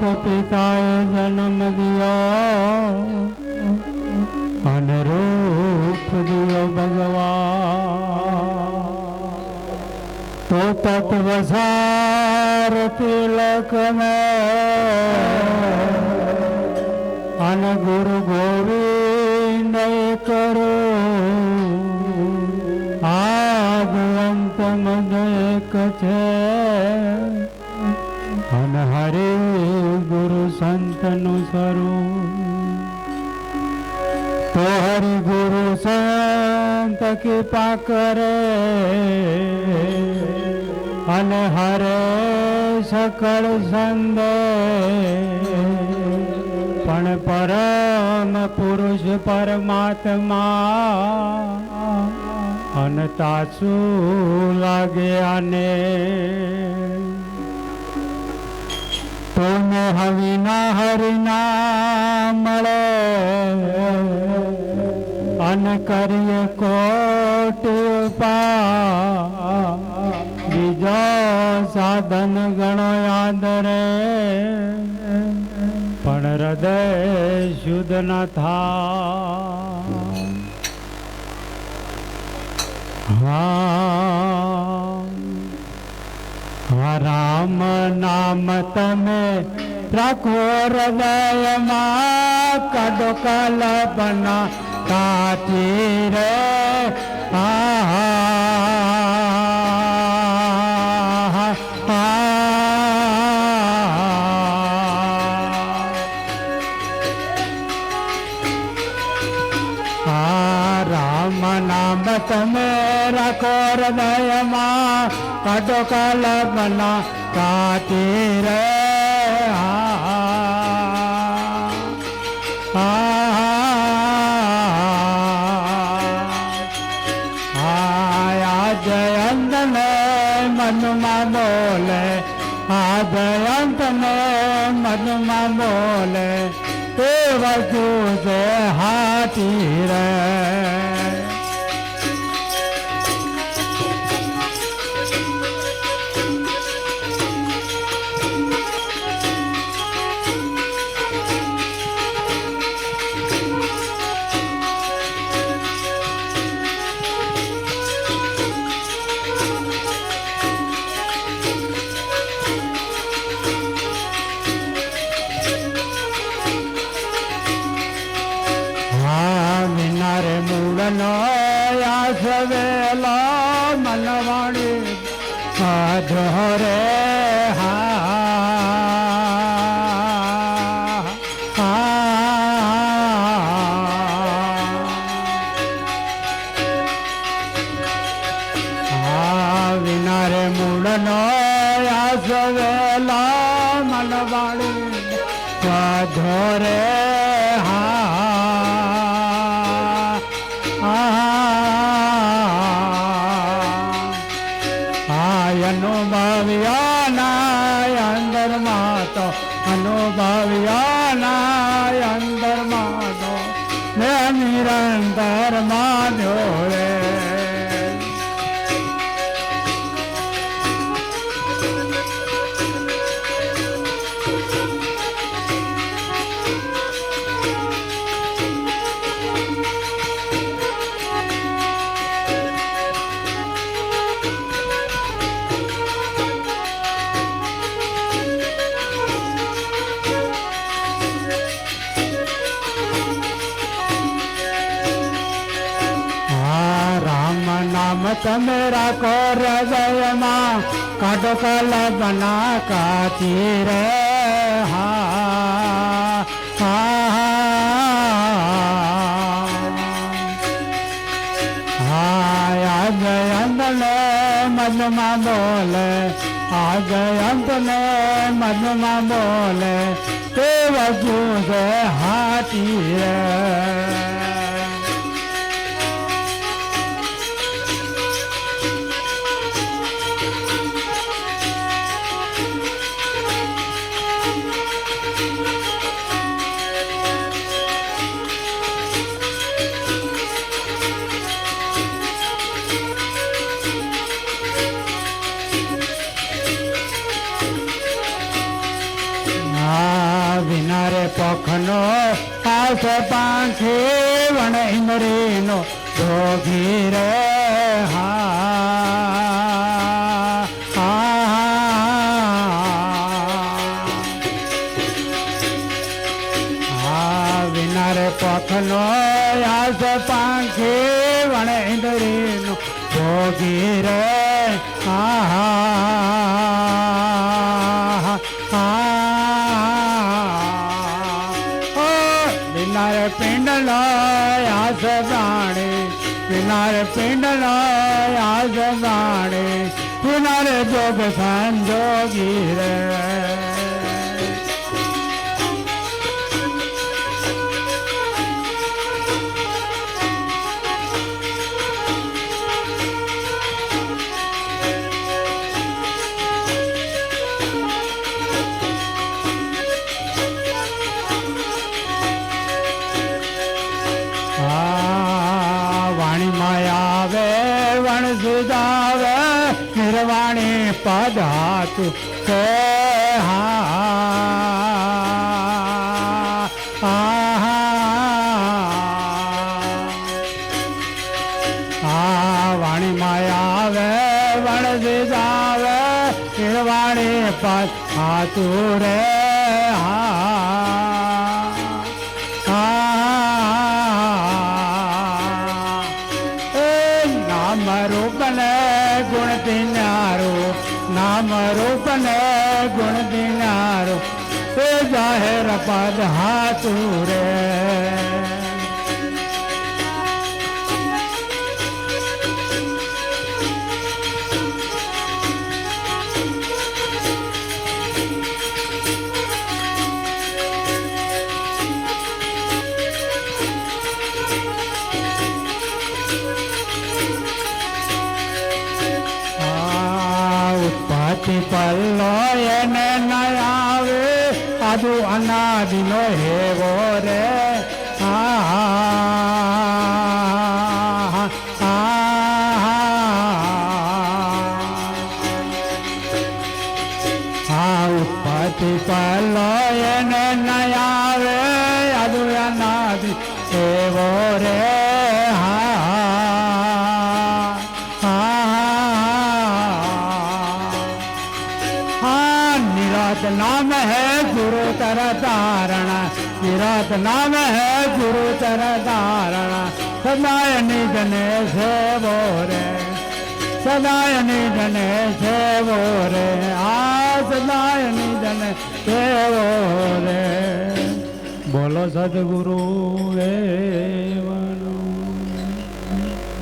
પિતાએ જન્મ દિયા અનરૂપ દિયો ભગવાન તો તત્વસાર તિલક અન ગુરુ ગોવિંદ કરો અંત એક છે ગુરુ સંતનું સ્વરૂપ. તો હરિ ગુરુ સંત કૃપા કરે. અને હરે સકળ સંદે. પણ પરમ પુરુષ પરમાત્મા અને તાસું લાગે આને? તોને હવિના હરિના મળે. અન કરીએ કોટ બીજો સાધન ગણો યાદ રે. પણ હૃદય શુદ્ધ ન થા હા. રામ નામ તમે રાખો હૃદયમાં કડો કલ્પના કાચી રે આ રામ નામ તમે રાખો હૃદયમાં કાઢો કલ્પના કાચી રે. આ મનમાં બોલે. આ જયંત ને મનમાં બોલે. તે વજુ છે હાથી રે. મૂળનો યાસ વેલો મનવાણી સાધો ને તમે રાખો હૃદયમાં, કાઢો બના કાતી રે. હા હા જયંત ને મનમાં બોલે, આજ જયંત ને મનમાં બોલે, તે વજુ હાથી રે. વિનારે આવશે પાંખે વણ ઇન્દ્રીનો ભોગી રે. હા આ વિનારે પખનો આસ પાંખે વણ ઇન્દ્રીનો ભોગી રે. ઓ વિનારે પિંડલો આસ ગાણે વિનારે પિંડલો આસ ગાણે વિનારે જોગ સંજોગી રે. આ વાણીમાં આવે, વણ સુધાવે નિર્વાણી પધાતુ તે હા આ વાણીમાં આવે, વણ સુધાવે નિર્વાણી પધાતુ રે નામ રૂપ ગુણ દિનારો નામ રૂપ ગુણ દિનારો એ જાહેર પદ હાથું રે. ઉત્પત્તિ પલ્લો એને ન આવે આદુ અનાદિનો હેવો રે આ આ ઉત્પત્તિ પલ્લો એને ન આવે આદુ અનાદિ હેવો રે नाम है गुरु तर धारण निरात नाम है गुरु तर धारण सदाय निधने से बोरे सदाय निधने से बोरे आ सदाय निधने से बोरे बोलो सदगुरु देव